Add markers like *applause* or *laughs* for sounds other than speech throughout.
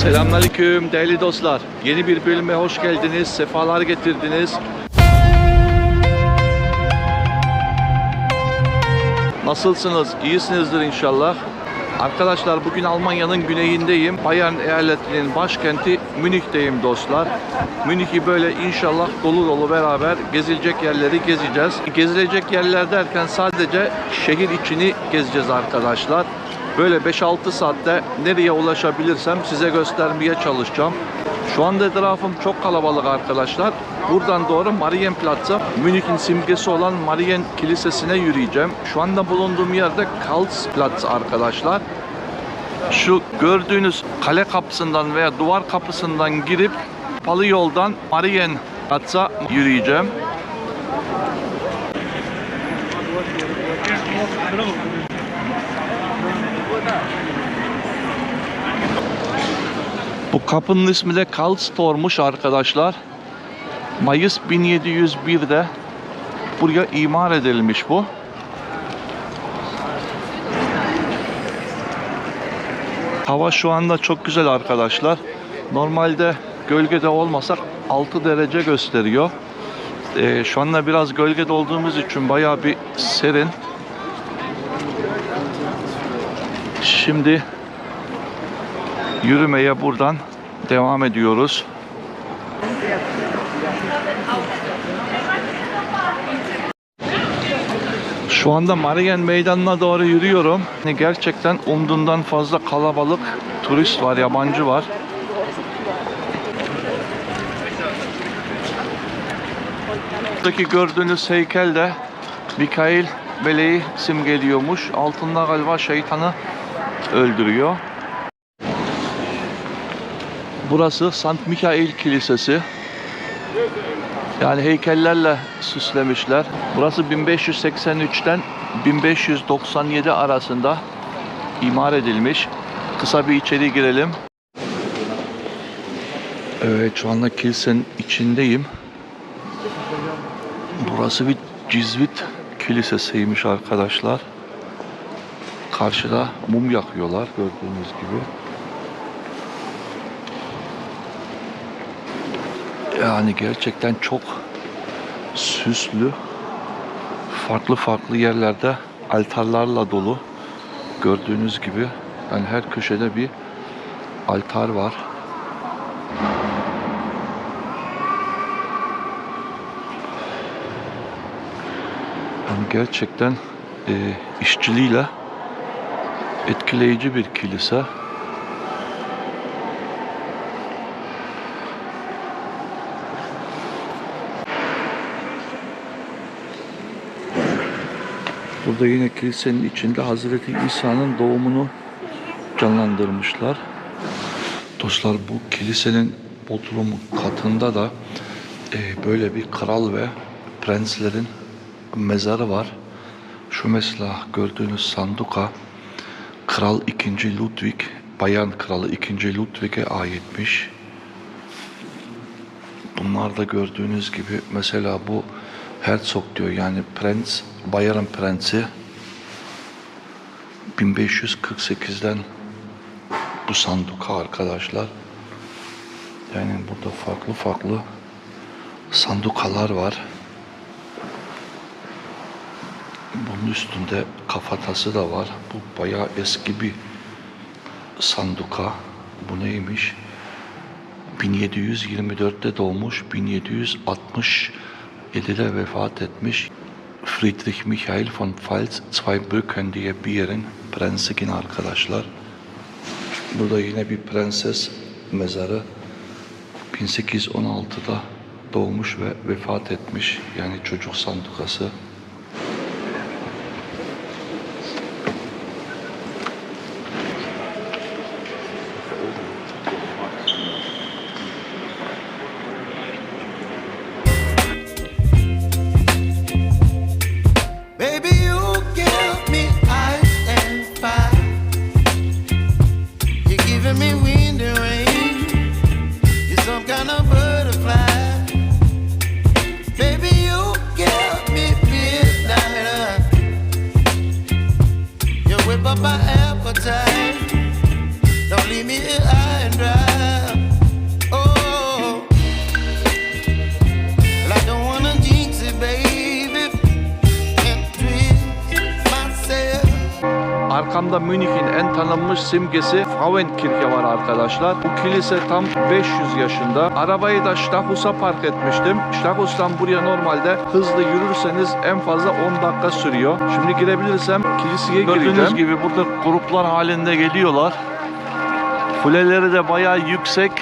Selamünaleyküm değerli dostlar. Yeni bir bölüme hoş geldiniz, sefalar getirdiniz. Nasılsınız? İyisinizdir inşallah. Arkadaşlar bugün Almanya'nın güneyindeyim. Bayern eyaletinin başkenti Münih'teyim dostlar. Münih'i böyle inşallah dolu dolu beraber gezilecek yerleri gezeceğiz. Gezilecek yerler derken sadece şehir içini gezeceğiz arkadaşlar. Böyle 5-6 saatte nereye ulaşabilirsem size göstermeye çalışacağım. Şu anda etrafım çok kalabalık arkadaşlar. Buradan doğru Marienplatz'a, Münih'in simgesi olan Marien Kilisesi'ne yürüyeceğim. Şu anda bulunduğum yerde Karlsplatz arkadaşlar. Şu gördüğünüz kale kapısından veya duvar kapısından girip Palı yoldan Marienplatz'a yürüyeceğim. Kapının ismi de Karlstor'muş arkadaşlar. Mayıs 1701'de buraya imar edilmiş bu. Hava şu anda çok güzel arkadaşlar. Normalde gölgede olmasak 6 derece gösteriyor. Ee, şu anda biraz gölgede olduğumuz için bayağı bir serin. Şimdi yürümeye buradan devam ediyoruz. Şu anda Marien Meydanı'na doğru yürüyorum. Gerçekten umduğumdan fazla kalabalık turist var, yabancı var. Buradaki gördüğünüz heykel de Mikail Meleği simgeliyormuş. Altında galiba şeytanı öldürüyor. Burası St. Mikail Kilisesi. Yani heykellerle süslemişler. Burası 1583'ten 1597 arasında imar edilmiş. Kısa bir içeri girelim. Evet şu anda kilisenin içindeyim. Burası bir Cizvit kilisesiymiş arkadaşlar. Karşıda mum yakıyorlar gördüğünüz gibi. Yani gerçekten çok süslü. Farklı farklı yerlerde altarlarla dolu. Gördüğünüz gibi yani her köşede bir altar var. Yani gerçekten e, işçiliğiyle etkileyici bir kilise. Burada yine kilisenin içinde Hazreti İsa'nın doğumunu canlandırmışlar. Dostlar bu kilisenin bodrum katında da e, böyle bir kral ve prenslerin mezarı var. Şu mesela gördüğünüz sanduka Kral 2. Ludwig, Bayan Kralı 2. Ludwig'e aitmiş. Bunlar da gördüğünüz gibi mesela bu Herzog diyor yani prens, Bayern prensi 1548'den bu sanduka arkadaşlar. Yani burada farklı farklı sandukalar var. Bunun üstünde kafatası da var. Bu bayağı eski bir sanduka. Bu neymiş? 1724'te doğmuş, 1767'de vefat etmiş. Friedrich Michael von Pfalz Zweibrücken diye bir yerin prensigin arkadaşlar. Burada yine bir prenses mezarı 1816'da doğmuş ve vefat etmiş. Yani çocuk sandukası. Arkamda Münih'in en tanınmış simgesi Frauenkirche var arkadaşlar. Bu kilise tam 500 yaşında. Arabayı da Stachus'a park etmiştim. Stachus'tan buraya normalde hızlı yürürseniz en fazla 10 dakika sürüyor. Şimdi girebilirsem kiliseye gireceğim. Gördüğünüz gibi burada gruplar halinde geliyorlar. Kuleleri de bayağı yüksek.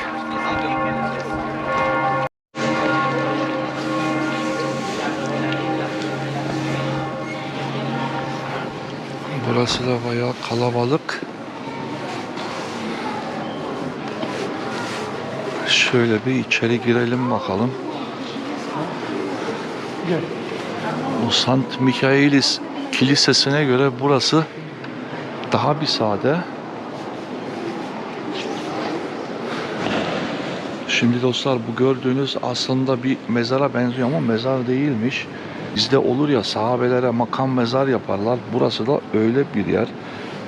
Burası da bayağı kalabalık. Şöyle bir içeri girelim bakalım. Bu Sant Michaelis Kilisesi'ne göre burası daha bir sade. Şimdi dostlar bu gördüğünüz aslında bir mezara benziyor ama mezar değilmiş. Bizde olur ya sahabelere makam mezar yaparlar. Burası da öyle bir yer.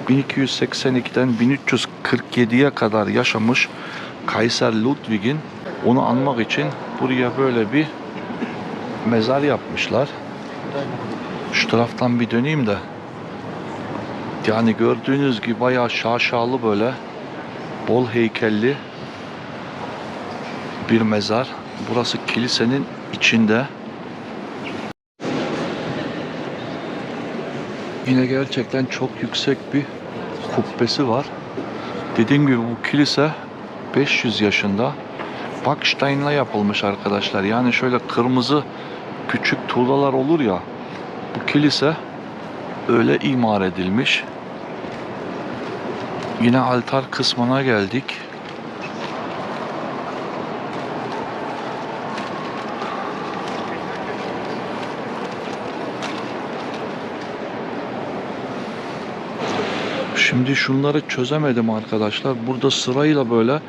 1282'den 1347'ye kadar yaşamış Kaiser Ludwig'in onu anmak için buraya böyle bir mezar yapmışlar. Şu taraftan bir döneyim de. Yani gördüğünüz gibi bayağı şaşalı böyle bol heykelli bir mezar. Burası kilisenin içinde. Yine gerçekten çok yüksek bir kubbesi var. Dediğim gibi bu kilise 500 yaşında. Backstein'la yapılmış arkadaşlar. Yani şöyle kırmızı küçük tuğlalar olur ya. Bu kilise öyle imar edilmiş. Yine altar kısmına geldik. Şimdi şunları çözemedim arkadaşlar. Burada sırayla böyle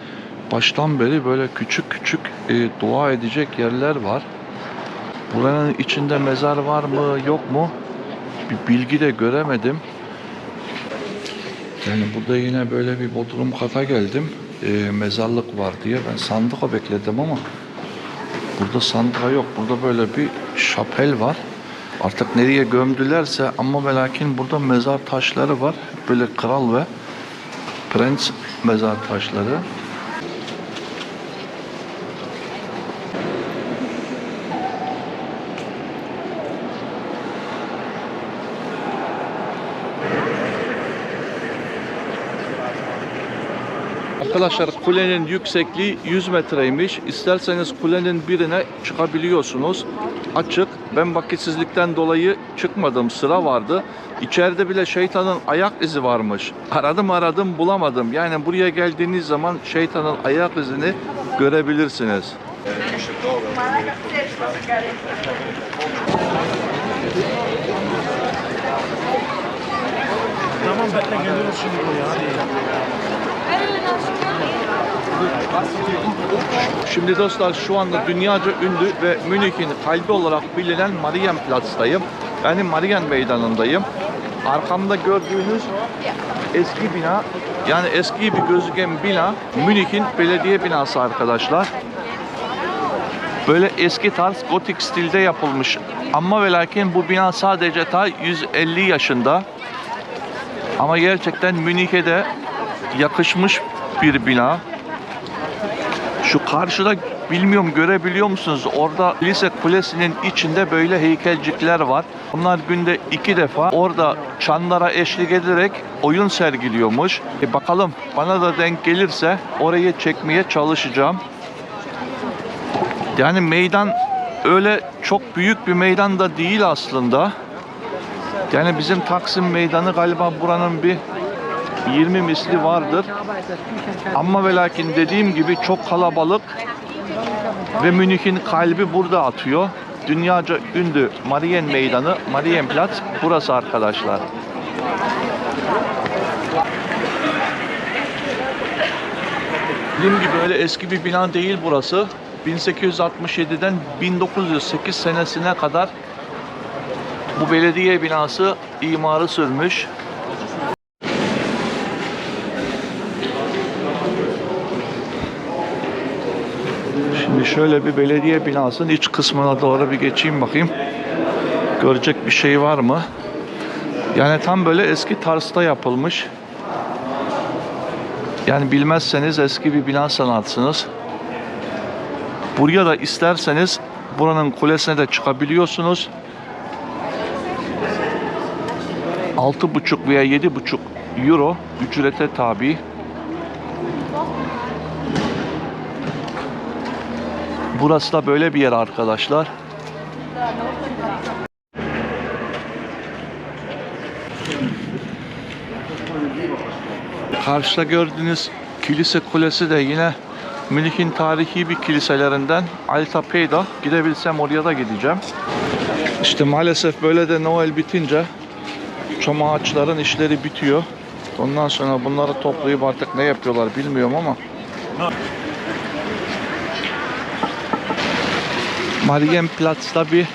baştan beri böyle küçük küçük e, dua edecek yerler var. Buranın içinde mezar var mı yok mu? Bir bilgi de göremedim. Yani burada yine böyle bir bodrum kata geldim. E, mezarlık var diye. Ben sandıka bekledim ama burada sandığa yok. Burada böyle bir şapel var. Artık nereye gömdülerse ama ve lakin burada mezar taşları var. Böyle kral ve prens mezar taşları. Arkadaşlar kulenin yüksekliği 100 metreymiş. İsterseniz kulenin birine çıkabiliyorsunuz. Açık. Ben vakitsizlikten dolayı çıkmadım. Sıra vardı. İçeride bile şeytanın ayak izi varmış. Aradım aradım bulamadım. Yani buraya geldiğiniz zaman şeytanın ayak izini görebilirsiniz. Tamam bekle geliyoruz şimdi buraya hadi. Şimdi dostlar şu anda dünyaca ünlü ve Münih'in kalbi olarak bilinen Marienplatz'tayım. Yani Marien Meydanı'ndayım. Arkamda gördüğünüz eski bina yani eski bir gözüken bina Münih'in belediye binası arkadaşlar. Böyle eski tarz gotik stilde yapılmış. Ama ve lakin bu bina sadece ta 150 yaşında. Ama gerçekten Münih'e de yakışmış bir bina. Şu karşıda bilmiyorum görebiliyor musunuz? Orada lise kulesinin içinde böyle heykelcikler var. Bunlar günde iki defa orada çanlara eşlik ederek oyun sergiliyormuş. E bakalım bana da denk gelirse orayı çekmeye çalışacağım. Yani meydan öyle çok büyük bir meydan da değil aslında. Yani bizim Taksim Meydanı galiba buranın bir 20 misli vardır. Ama ve lakin dediğim gibi çok kalabalık ve Münih'in kalbi burada atıyor. Dünyaca ünlü Marien Meydanı, Marienplatz burası arkadaşlar. Dediğim gibi öyle eski bir bina değil burası. 1867'den 1908 senesine kadar bu belediye binası imarı sürmüş. Şöyle bir belediye binasının iç kısmına doğru bir geçeyim bakayım. Görecek bir şey var mı? Yani tam böyle eski tarzda yapılmış. Yani bilmezseniz eski bir bina sanatsınız. Buraya da isterseniz buranın kulesine de çıkabiliyorsunuz. 6,5 veya 7,5 euro ücrete tabi. Burası da böyle bir yer arkadaşlar. Karşıda gördüğünüz kilise kulesi de yine Münih'in tarihi bir kiliselerinden Alta Peyda. Gidebilsem oraya da gideceğim. İşte maalesef böyle de Noel bitince çam ağaçların işleri bitiyor. Ondan sonra bunları toplayıp artık ne yapıyorlar bilmiyorum ama Marienplatz'ta bir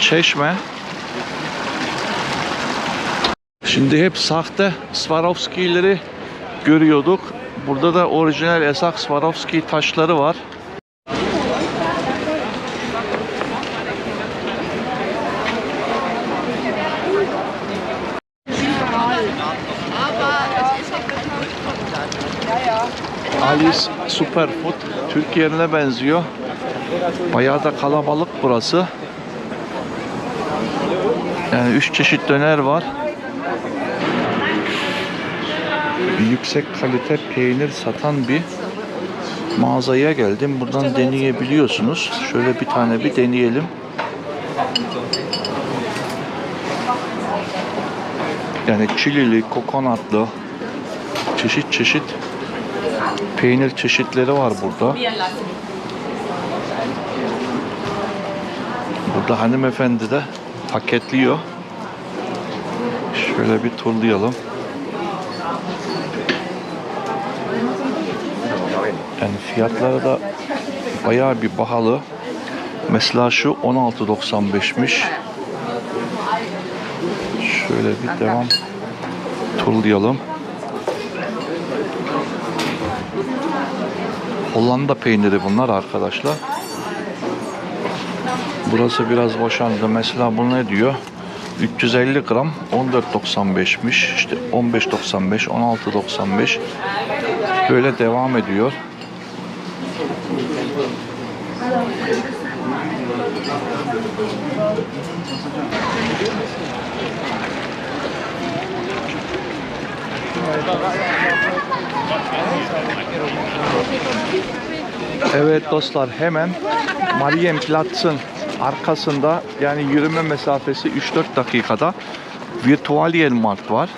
çeşme. Şimdi hep sahte Swarovski'leri görüyorduk. Burada da orijinal esak Swarovski taşları var. Alice Superfood Türk yerine benziyor. Bayağı da kalabalık burası. Yani üç çeşit döner var. Yüksek kalite peynir satan bir mağazaya geldim. Buradan deneyebiliyorsunuz. Şöyle bir tane bir deneyelim. Yani çilili, kokonatlı çeşit çeşit peynir çeşitleri var burada. Burada hanımefendi de paketliyor. Şöyle bir turlayalım. Yani fiyatları da bayağı bir pahalı. Mesela şu 16.95'miş. Şöyle bir devam turlayalım. Hollanda peyniri bunlar arkadaşlar. Burası biraz boşandı. Mesela bu ne diyor? 350 gram 14.95'miş. İşte 15.95, 16.95. Böyle devam ediyor. Evet dostlar hemen Marienplatz'ın arkasında yani yürüme mesafesi 3-4 dakikada Virtualienmarkt var.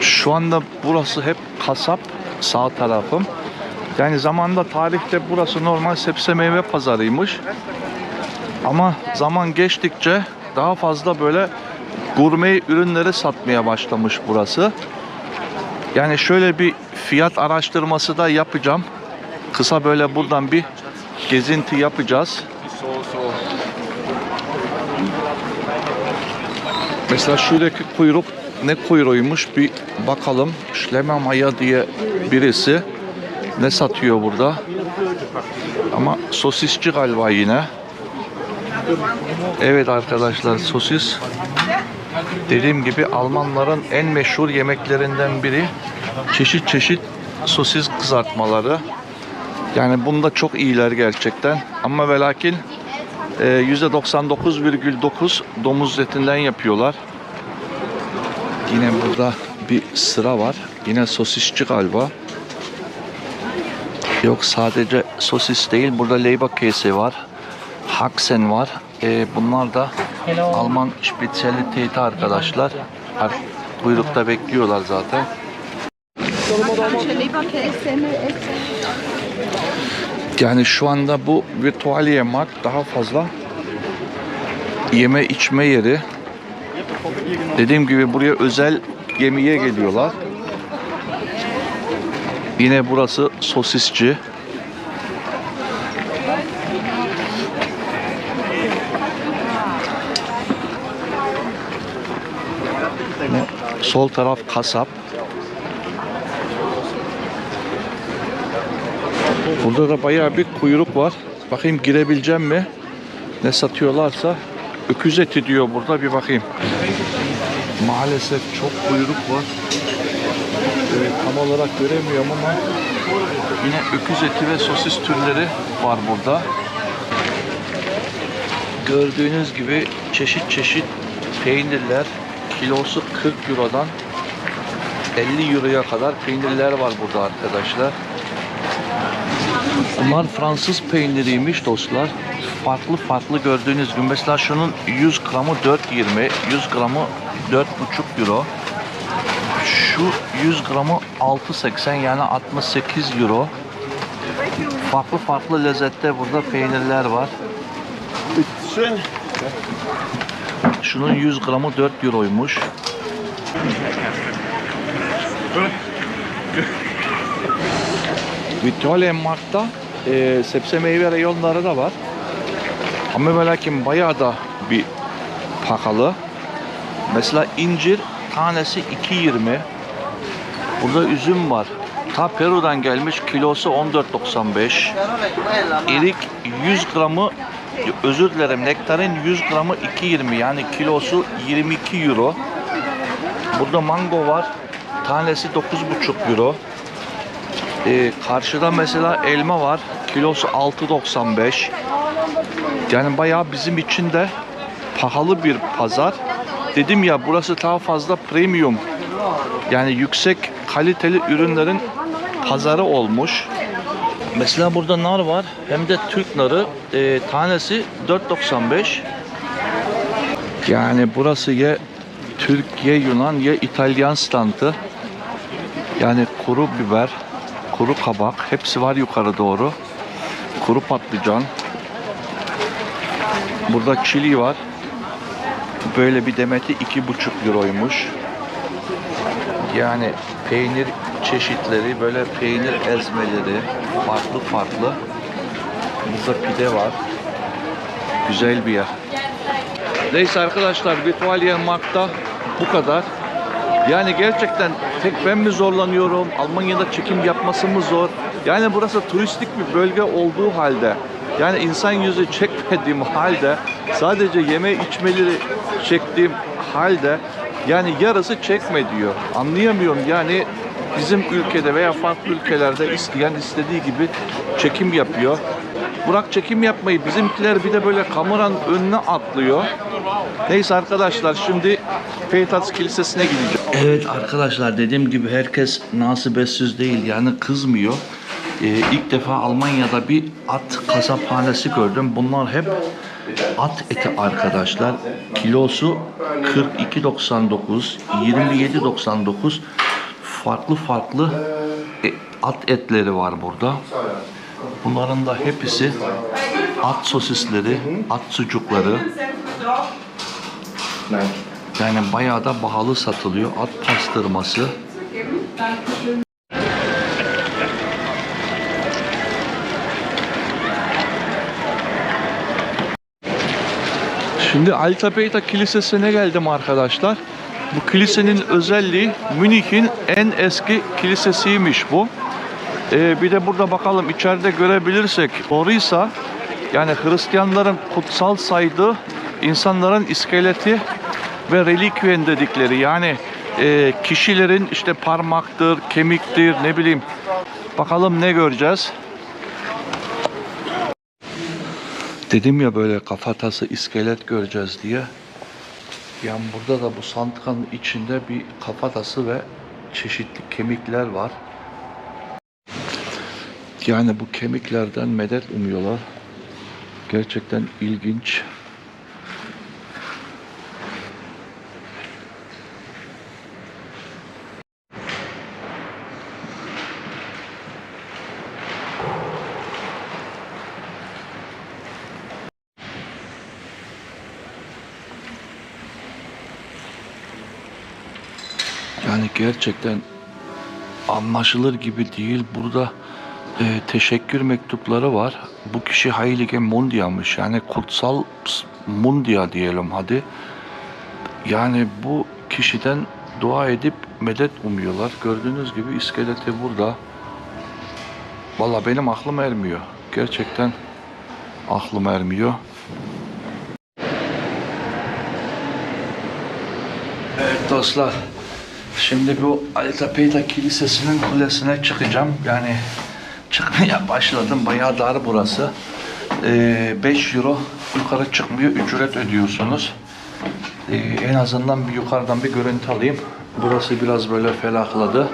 Şu anda burası hep kasap sağ tarafım. Yani zamanda tarihte burası normal sebze meyve pazarıymış. Ama zaman geçtikçe daha fazla böyle gurme ürünleri satmaya başlamış burası. Yani şöyle bir fiyat araştırması da yapacağım. Kısa böyle buradan bir gezinti yapacağız. Mesela şuradaki kuyruk ne kuyruğuymuş bir bakalım. Schlemmermeier diye birisi ne satıyor burada? Ama sosisçi galiba yine. Evet arkadaşlar sosis dediğim gibi Almanların en meşhur yemeklerinden biri. Çeşit çeşit sosis kızartmaları. Yani bunda çok iyiler gerçekten. Ama ve lakin e, %99,9 domuz etinden yapıyorlar. Yine burada bir sıra var. Yine sosisçi galiba. Yok sadece sosis değil. Burada Leberkäse var. Haxen var. E, bunlar da Alman spezialiteti arkadaşlar. Ar- Kuyrukta bekliyorlar zaten. Yani şu anda bu Virtualiye Markt daha fazla yeme içme yeri. Dediğim gibi buraya özel yemeğe geliyorlar. Yine burası sosisçi. Sol taraf kasap. Burada da bayağı bir kuyruk var. Bakayım girebileceğim mi? Ne satıyorlarsa. Öküz eti diyor burada bir bakayım. Maalesef çok kuyruk var. Ee, tam olarak göremiyorum ama yine öküz eti ve sosis türleri var burada. Gördüğünüz gibi çeşit çeşit peynirler kilosu 40 Euro'dan 50 Euro'ya kadar peynirler var burada arkadaşlar. Bunlar Fransız peyniriymiş dostlar. Farklı farklı gördüğünüz gibi. Mesela şunun 100 gramı 4.20, 100 gramı 4.5 euro. Şu 100 gramı 6.80 yani 68 euro. Farklı farklı lezzette burada peynirler var. Şunun 100 gramı 4 euroymuş. Vitole Mark'ta e, sebze meyve reyonları da var. Ama ve lakin bayağı da bir pahalı. Mesela incir tanesi 2.20. Burada üzüm var. Ta Peru'dan gelmiş kilosu 14.95. Erik 100 gramı özür dilerim nektarin 100 gramı 2.20 yani kilosu 22 euro. Burada mango var. Tanesi 9.5 euro. Ee, karşıda mesela elma var. Kilosu 6.95. Yani bayağı bizim için de pahalı bir pazar. Dedim ya burası daha fazla premium. Yani yüksek kaliteli ürünlerin pazarı olmuş. Mesela burada nar var. Hem de Türk narı. Ee, tanesi 4.95. Yani burası ya Türk ya Yunan ya İtalyan standı. Yani kuru biber, kuru kabak hepsi var yukarı doğru. Kuru patlıcan. Burada çili var. Böyle bir demeti iki buçuk euroymuş. Yani peynir çeşitleri, böyle peynir ezmeleri farklı farklı. Burada pide var. Güzel bir yer. Neyse arkadaşlar Vitaliye Mark'ta bu kadar. Yani gerçekten tek ben mi zorlanıyorum? Almanya'da çekim yapması mı zor? Yani burası turistik bir bölge olduğu halde yani insan yüzü çekmediğim halde sadece yeme içmeleri çektiğim halde yani yarısı çekme diyor. Anlayamıyorum yani bizim ülkede veya farklı ülkelerde isteyen istediği gibi çekim yapıyor. Burak çekim yapmayı bizimkiler bir de böyle kameranın önüne atlıyor. Neyse arkadaşlar şimdi Peytats Kilisesi'ne gideceğim. Evet arkadaşlar dediğim gibi herkes nasibetsiz değil yani kızmıyor. Ee, ilk defa Almanya'da bir at kasaphanesi gördüm. Bunlar hep at eti arkadaşlar. Kilosu 42.99, 27.99 farklı farklı e, at etleri var burada. Bunların da hepsi at sosisleri, at sucukları. Yani bayağı da pahalı satılıyor. At pastırması. Şimdi Altapeyta Kilisesi'ne geldim arkadaşlar. Bu kilisenin özelliği Münih'in en eski kilisesiymiş bu. Ee, bir de burada bakalım içeride görebilirsek doğruysa yani Hristiyanların kutsal saydığı insanların iskeleti ve relikviyen dedikleri yani e, kişilerin işte parmaktır, kemiktir ne bileyim bakalım ne göreceğiz. Dedim ya böyle kafatası iskelet göreceğiz diye. Yani burada da bu santikanın içinde bir kafatası ve çeşitli kemikler var. Yani bu kemiklerden medet umuyorlar. Gerçekten ilginç. Yani gerçekten anlaşılır gibi değil. Burada e, teşekkür mektupları var. Bu kişi Heilige Mundia'mış. Yani kutsal Mundia diyelim hadi. Yani bu kişiden dua edip medet umuyorlar. Gördüğünüz gibi iskeleti burada. Valla benim aklım ermiyor. Gerçekten aklım ermiyor. Evet dostlar. Şimdi bu Alta Peyta Kilisesi'nin kulesine çıkacağım. Yani çıkmaya *laughs* başladım. Bayağı dar burası. Ee, 5 euro yukarı çıkmıyor. Ücret ödüyorsunuz. Ee, en azından bir yukarıdan bir görüntü alayım. Burası biraz böyle ferahladı.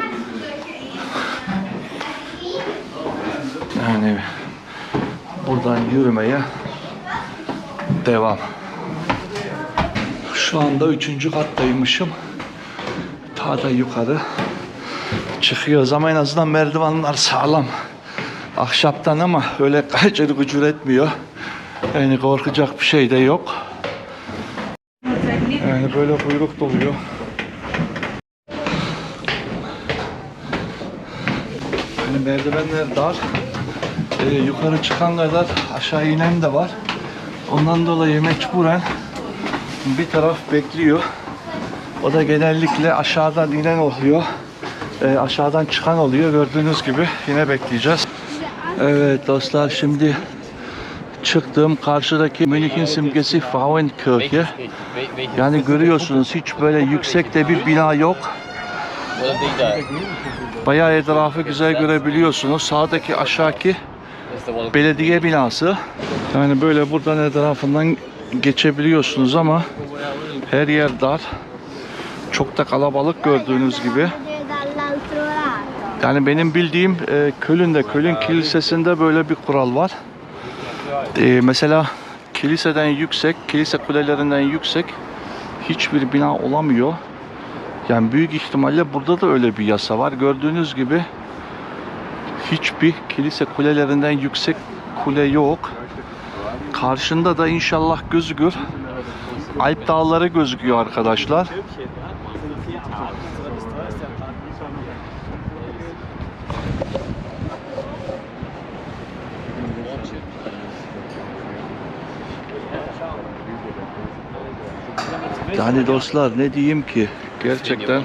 Yani buradan yürümeye devam. Şu anda üçüncü kattaymışım. Ta da yukarı çıkıyoruz ama en azından merdivenler sağlam. Ahşaptan ama öyle kaçırık gücür etmiyor. Yani korkacak bir şey de yok. Yani böyle kuyruk doluyor. Yani merdivenler dar. Ee, yukarı çıkan kadar aşağı inen de var. Ondan dolayı mecburen bir taraf bekliyor. O da genellikle aşağıdan inen oluyor. Ee, aşağıdan çıkan oluyor. Gördüğünüz gibi yine bekleyeceğiz. Evet dostlar şimdi çıktığım karşıdaki Münih'in simgesi Frauenkirche. Yani görüyorsunuz hiç böyle yüksek de bir bina yok. Bayağı etrafı güzel görebiliyorsunuz. Sağdaki aşağıki belediye binası. Yani böyle buradan etrafından geçebiliyorsunuz ama her yer dar. Çok da kalabalık gördüğünüz gibi. Yani benim bildiğim e, Köln'de, Köln Kilisesi'nde böyle bir kural var. E, mesela kiliseden yüksek, kilise kulelerinden yüksek hiçbir bina olamıyor. Yani büyük ihtimalle burada da öyle bir yasa var. Gördüğünüz gibi hiçbir kilise kulelerinden yüksek kule yok. Karşında da inşallah gözükür. Alp dağları gözüküyor arkadaşlar. Yani dostlar ne diyeyim ki gerçekten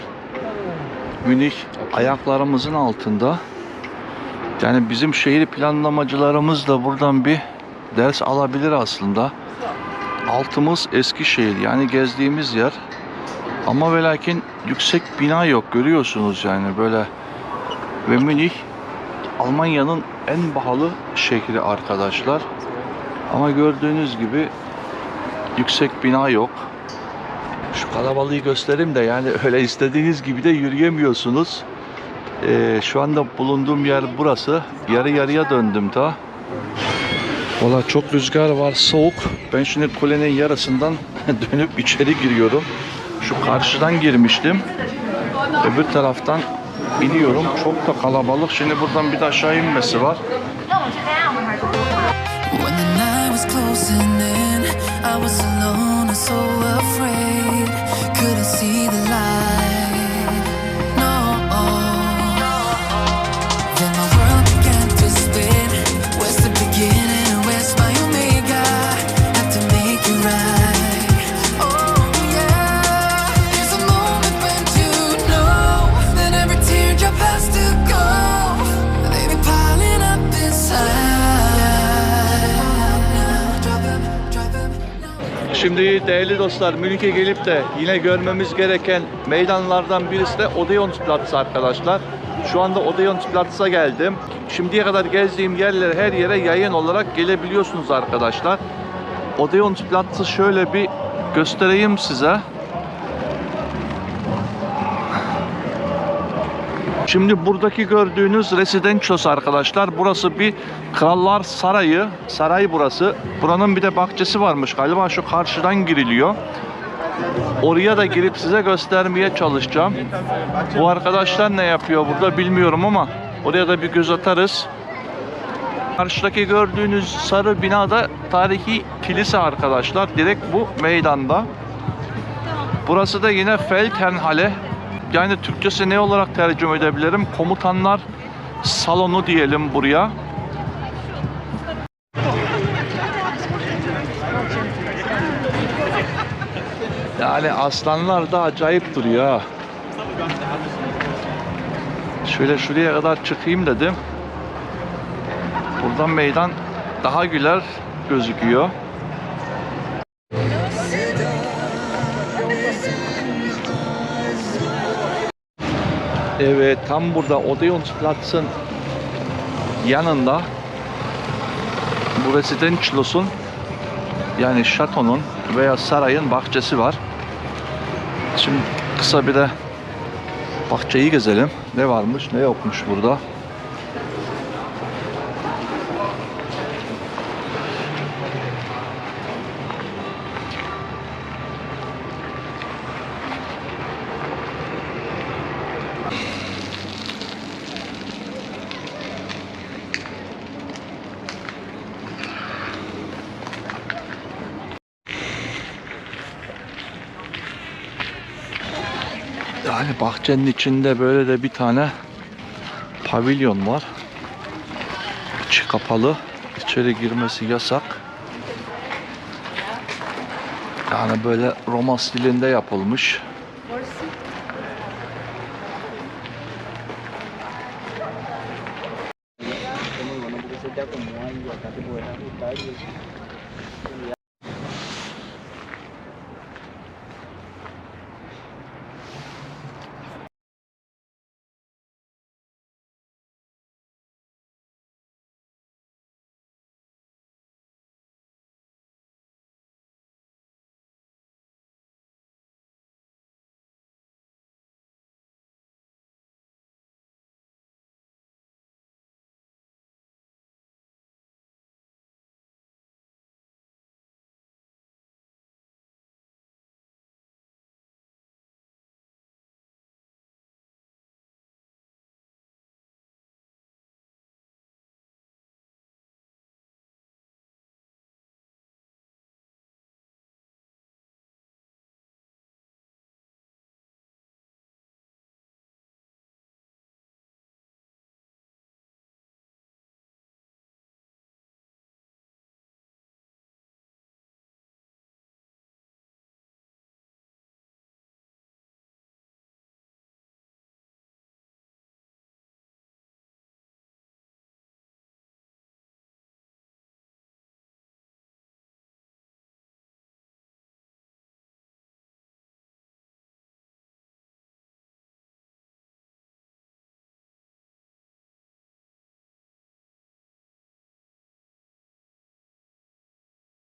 Münih ayaklarımızın altında. Yani bizim şehir planlamacılarımız da buradan bir ders alabilir aslında. Altımız Eskişehir yani gezdiğimiz yer. Ama ve yüksek bina yok görüyorsunuz yani böyle. Ve Münih Almanya'nın en pahalı şehri arkadaşlar. Ama gördüğünüz gibi yüksek bina yok. Kalabalığı göstereyim de yani *laughs* öyle istediğiniz gibi de yürüyemiyorsunuz. Ee, şu anda bulunduğum yer burası. Yarı yarıya döndüm ta. Valla çok rüzgar var, soğuk. Ben şimdi kulenin yarısından *laughs* dönüp içeri giriyorum. Şu karşıdan girmiştim. Öbür taraftan iniyorum. Çok da kalabalık. Şimdi buradan bir de aşağı inmesi var. I was alone and so afraid. See the Şimdi değerli dostlar Münih'e gelip de yine görmemiz gereken meydanlardan birisi de Odeonsplatz arkadaşlar. Şu anda Odeonsplatz'a geldim. Şimdiye kadar gezdiğim yerlere her yere yayın olarak gelebiliyorsunuz arkadaşlar. Odeonsplatz'ı şöyle bir göstereyim size. Şimdi buradaki gördüğünüz Residentials arkadaşlar. Burası bir Krallar Sarayı. Saray burası. Buranın bir de bahçesi varmış galiba. Şu karşıdan giriliyor. Oraya da girip size göstermeye çalışacağım. Bu arkadaşlar ne yapıyor burada bilmiyorum ama oraya da bir göz atarız. Karşıdaki gördüğünüz sarı binada tarihi kilise arkadaşlar. Direkt bu meydanda. Burası da yine Feldherrnhalle. Yani Türkçesi ne olarak tercüme edebilirim? Komutanlar salonu diyelim buraya. Yani aslanlar da acayip duruyor. Şöyle şuraya kadar çıkayım dedim. Buradan meydan daha güler gözüküyor. Evet tam burada Odeonsplatz'ın yanında bu Residentialos'un yani şatonun veya sarayın bahçesi var. Şimdi kısa bir de bahçeyi gezelim. Ne varmış ne yokmuş burada. Yani bahçenin içinde böyle de bir tane pavilyon var. İçi kapalı. İçeri girmesi yasak. Yani böyle Roma stilinde yapılmış.